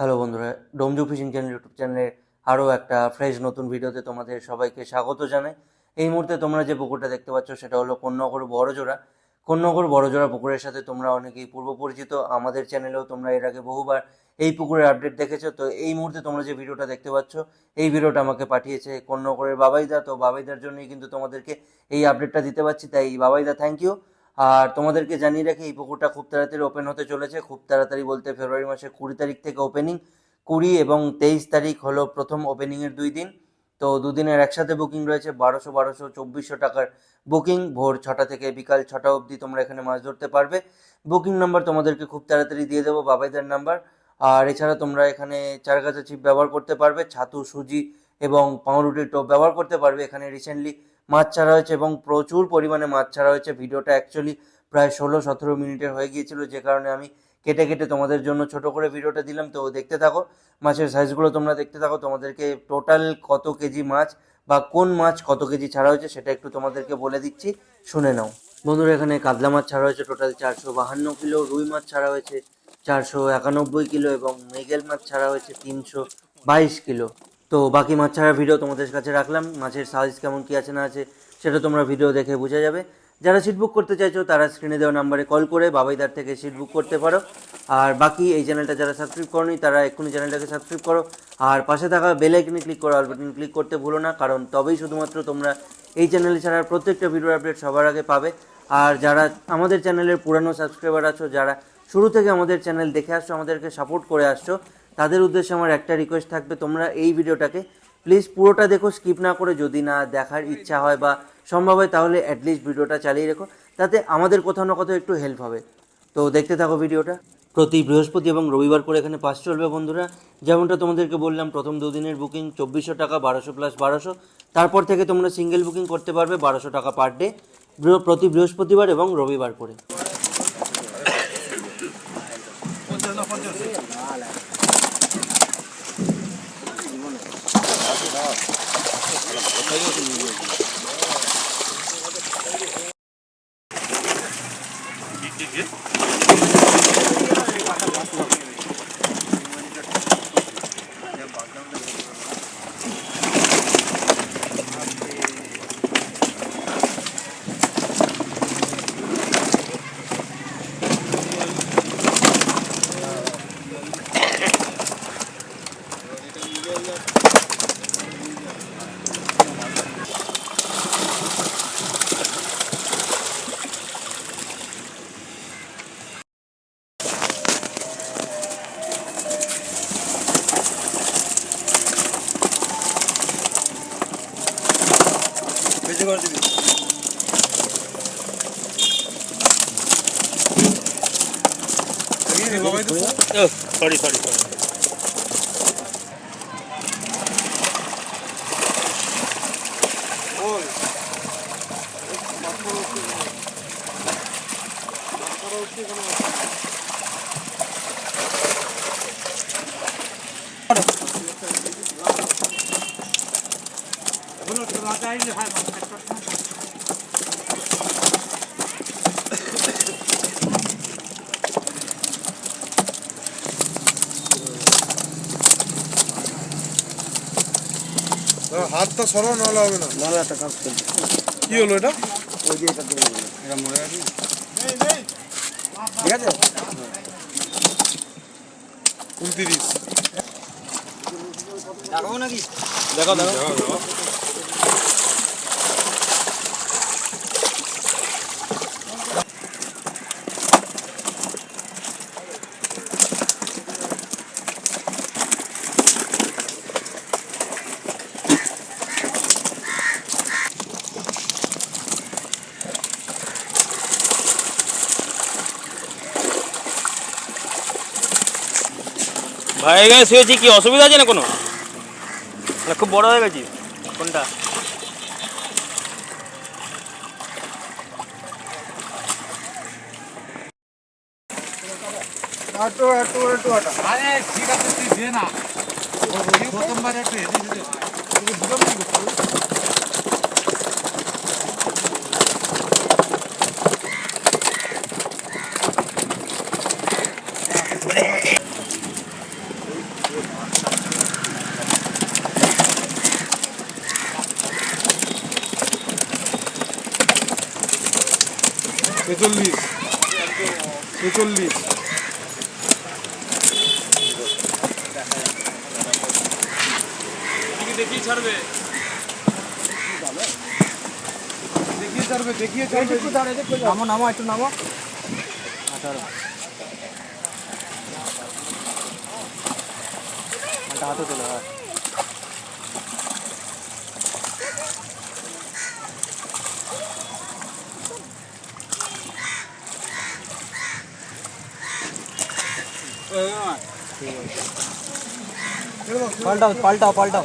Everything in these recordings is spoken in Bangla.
হ্যালো বন্ধুরা, ডোমজু ফিশিং চ্যানেল ইউটিউব চ্যানেলের আরও একটা ফ্রেশ নতুন ভিডিওতে তোমাদের সবাইকে স্বাগত জানাই। এই মুহূর্তে তোমরা যে পুকুরটা দেখতে পাচ্ছ সেটা হলো কন্যাগর বড়জোড়া। কন্যাগর বড়জোড়া পুকুরের সাথে তোমরা অনেকেই পূর্ব পরিচিত, আমাদের চ্যানেলেও তোমরা এর আগে বহুবার এই পুকুরের আপডেট দেখেছ। তো এই মুহূর্তে তোমরা যে ভিডিওটা দেখতে পাচ্ছ, এই ভিডিওটা আমাকে পাঠিয়েছে কন্যাগরের বাবাইদা। তো বাবাইদার জন্যই কিন্তু তোমাদেরকে এই আপডেটটা দিতে পারছি, তাই বাবাইদা থ্যাংক ইউ আর তোমাদেরকে জানিয়ে রাখি, এই পুকুরটা খুব তাড়াতাড়ি ওপেন হতে চলেছে। খুব তাড়াতাড়ি বলতে ফেব্রুয়ারি মাসের কুড়ি তারিখ থেকে ওপেনিং কুড়ি এবং তেইশ তারিখ হলো প্রথম ওপেনিংয়ের দুই দিন। তো দুদিনের একসাথে বুকিং রয়েছে, বারোশো বারোশো, চব্বিশশো টাকার বুকিং ভোর ছটা থেকে বিকাল ছটা অবধি তোমরা এখানে মাছ ধরতে পারবে। বুকিং নাম্বার তোমাদেরকে খুব তাড়াতাড়ি দিয়ে দেবো, বাবাইদের নাম্বার আর এছাড়া তোমরা এখানে চার গাছা চিপ ব্যবহার করতে পারবে, ছাতু, সুজি এবং পাউরুটির টোপ ব্যবহার করতে পারবে এখানে রিসেন্টলি মাছ ছাড়া হয়েছে এবং প্রচুর পরিমাণে মাছ ছাড়া হয়েছে। ভিডিওটা অ্যাকচুয়ালি প্রায় ষোলো সতেরো মিনিটের হয়ে গিয়েছিল, যে কারণে আমি কেটে কেটে তোমাদের জন্য ছোট করে ভিডিওটা দিলাম। তো দেখতে থাকো, মাছের সাইজগুলো তোমরা দেখতে থাকো, তোমাদেরকে টোটাল কত কেজি মাছ বা কোন মাছ কত কেজি ছাড়া হয়েছে সেটা একটু তোমাদেরকে বলে দিচ্ছি, শুনে নাও। বন্ধুরা, এখানে কাতলা মাছ ছাড়া হয়েছে টোটাল চারশো বাহান্ন কিলো, রুই মাছ ছাড়া হয়েছে চারশো একানব্বই কিলো এবং মৃগেল মাছ ছাড়া হয়েছে তিনশো বাইশ কিলো। তো বাকি মাছ ছাড়ার ভিডিও তোমাদের কাছে রাখলাম। মাছের সাইজ কেমন, কী আছে না আছে, সেটা তোমরা ভিডিও দেখে বোঝা যাবে। যারা সিট বুক করতে চাইছো, তারা স্ক্রিনে দেওয়া নাম্বারে কল করে বাবাইদার থেকে সিট বুক করতে পারো। আর বাকি এই চ্যানেলটা যারা সাবস্ক্রাইব করনি, তারা এক্ষুনি চ্যানেলটাকে সাবস্ক্রাইব করো। আর পাশে থাকা বেল আইকনে ক্লিক করো অল ক্লিক করতে ভুলো না, কারণ তবেই শুধুমাত্র তোমরা এই চ্যানেলে ছাড়ার প্রত্যেকটা ভিডিও আপডেট সবার আগে পাবে। আর যারা আমাদের চ্যানেলের পুরানো সাবস্ক্রাইবার আছো, যারা শুরু থেকে আমাদের চ্যানেল দেখে আসছো, আমাদেরকে সাপোর্ট করে আসছো তাদের উদ্দেশ্যে আমার একটা রিকোয়েস্ট থাকবে, তোমরা এই ভিডিওটাকে প্লিজ পুরোটা দেখো স্কিপ না করে যদি না দেখার ইচ্ছা হয় বা সম্ভব হয় তাহলে অ্যাটলিস্ট ভিডিওটা চালিয়ে রেখো, তাতে আমাদের কোথাও না কোথাও একটু হেল্প হবে। তো দেখতে থাকো ভিডিওটা। প্রতি বৃহস্পতি এবং রবিবার করে এখানে পাস চলবে বন্ধুরা। যেমনটা তোমাদেরকে বললাম, প্রথম দুদিনের বুকিং চব্বিশশো টাকা, বারোশো প্লাস বারোশো। তারপর থেকে তোমরা সিঙ্গেল বুকিং করতে পারবে বারোশো টাকা পার ডে প্রতি বৃহস্পতিবার এবং রবিবার করে। 朋友是你。করে দিবি সরি সরি সরি হাতটা সরাও নাহলে হবে না। নাহলে একটা কাজ করবে। কি হলো এটা? ওই যে এটা দিয়ে। এটা মরে গেছে ঠিক আছে? উনত্রিশ। দেখাবো নাকি? দেখো দেখো ভাই এখানে শুয়েছি কি অসুবিধা আছে না কোনো? না খুব বড় হয়ে গেছি। কোনটা? একটু একটু একটু হাঁটা আরে ঠিক আছে তুই দে না। প্রথমবার একটু এদিকে দে। ছেচল্লিশ। ছেচল্লিশ। দেখি ছাড়বে। দেখিয়ে ছাড়বে দেখিয়ে ছাড়বে। নামো নামো একটু নামো। হাতে তোলো হ্যাঁ। पलटाओ पलटाओ पलटाओ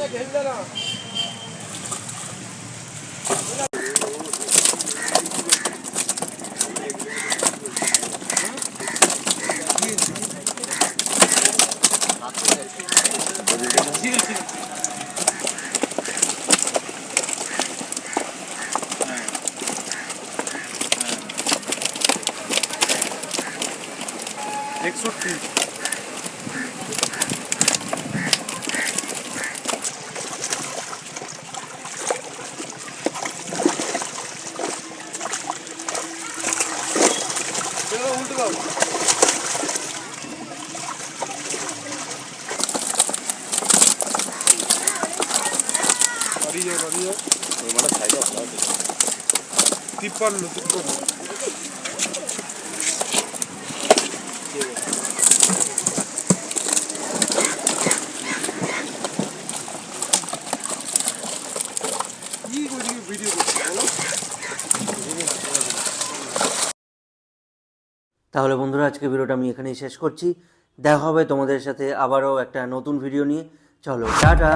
एक सौ तीन তিপ্পান্ন তিপ্পান্ন কি ওইদিকে ভিডিও করছি বলো তাহলে বন্ধুরা আজকে ভিডিওটা আমি এখানেই শেষ করছি। দেখা হবে তোমাদের সাথে আবারও একটা নতুন ভিডিও নিয়ে। চলো, টাটা!